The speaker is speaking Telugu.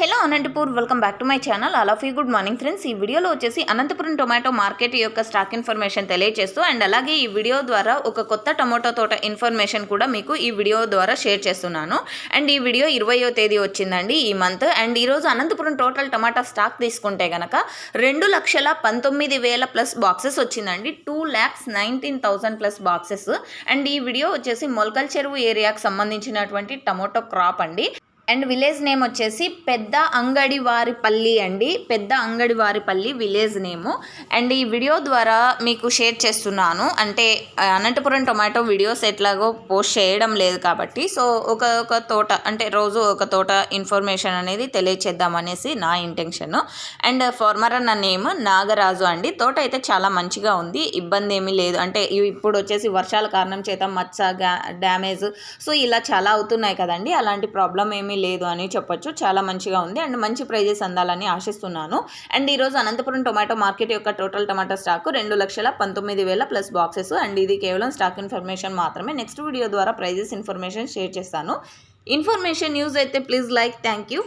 Hello Anantapur welcome back to my channel. All of you good morning friends. ఈ వీడియోలో వచ్చేసి అనంతపురం టొమాటో మార్కెట్ యొక్క స్టాక్ ఇన్ఫర్మేషన్ తెలియజేస్తూ అండ్ అలాగే ఈ వీడియో ద్వారా ఒక కొత్త టొమాటో తోట ఇన్ఫర్మేషన్ కూడా మీకు ఈ వీడియో ద్వారా షేర్ చేస్తున్నాను. అండ్ ఈ వీడియో ఇరవయో తేదీ వచ్చిందండి ఈ మంత్. అండ్ ఈరోజు అనంతపురం టోటల్ టమాటా స్టాక్ తీసుకుంటే గనక రెండు లక్షల పంతొమ్మిది వేల ప్లస్ బాక్సెస్ వచ్చిందండి. Two lakhs nineteen thousand plus boxes. And ఈ వీడియో వచ్చేసి మొలకల్ చెరువు ఏరియాకి సంబంధించినటువంటి టమోటో క్రాప్ అండి. అండ్ విలేజ్ నేమ్ వచ్చేసి పెద్ద అంగడివారి పల్లి అండి. Pedda Angadivari Palli village name. And ఈ వీడియో ద్వారా మీకు షేర్ చేస్తున్నాను. అంటే అనంతపురం టొమాటో వీడియోస్ ఎట్లాగో పోస్ట్ చేయడం లేదు కాబట్టి. సో ఒక ఒక తోట అంటే రోజు ఒక తోట ఇన్ఫర్మేషన్ అనేది తెలియచేద్దాం అనేసి నా ఇంటెన్షన్. అండ్ ఫార్మర్ అన్న నేమ్ నాగరాజు అండి. తోట అయితే చాలా మంచిగా ఉంది. ఇబ్బంది ఏమీ లేదు. అంటే ఇప్పుడు వచ్చేసి వర్షాల కారణం చేత మచ్చ డ్యామేజ్. సో ఇలా చాలా అవుతున్నాయి కదండి. అలాంటి ప్రాబ్లం ఏమీ లేదు అని చెప్పొచ్చు. చాలా మంచిగా ఉంది. అండ్ మంచి ప్రైజెస్ అందాలని ఆశిస్తున్నాను. అండ్ ఈరోజు అనంతపురం టొమాటో మార్కెట్ యొక్క టోటల్ టొమాటో స్టాక్ రెండు లక్షల పంతొమ్మిది వేల ప్లస్ బాక్సెస్. అండ్ ఇది కేవలం స్టాక్ ఇన్ఫర్మేషన్ మాత్రమే. నెక్స్ట్ వీడియో ద్వారా ప్రైజెస్ ఇన్ఫర్మేషన్ షేర్ చేస్తాను. ఇన్ఫర్మేషన్ యూజ్ అయితే ప్లీజ్ లైక్ థ్యాంక్ యూ.